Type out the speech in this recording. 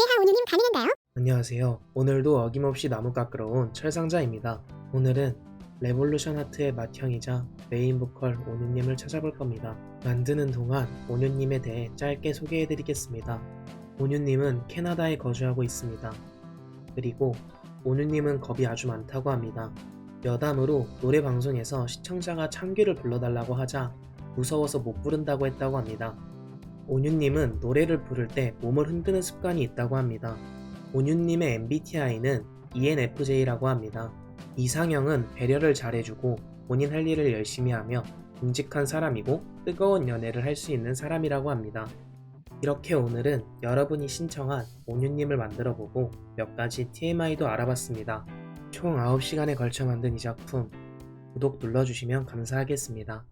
온유님 가능한가요? 안녕하세요. 오늘도 어김없이 나무 깎으러 온 철상자입니다. 오늘은 레볼루션 하트의 맏형이자 메인 보컬 온유님을 찾아볼 겁니다. 만드는 동안 온유님에 대해 짧게 소개해드리겠습니다. 온유님은 캐나다에 거주하고 있습니다. 그리고 온유님은 겁이 아주 많다고 합니다. 여담으로 노래 방송에서 시청자가 참귀를 불러달라고 하자 무서워서 못 부른다고 했다고 합니다. 온유님은 노래를 부를 때 몸을 흔드는 습관이 있다고 합니다. 온유님의 MBTI는 ENFJ라고 합니다. 이상형은 배려를 잘해주고 본인 할 일을 열심히 하며 듬직한 사람이고 뜨거운 연애를 할 수 있는 사람이라고 합니다. 이렇게 오늘은 여러분이 신청한 온유님을 만들어 보고 몇 가지 TMI도 알아봤습니다. 총 9시간에 걸쳐 만든 이 작품 구독 눌러주시면 감사하겠습니다.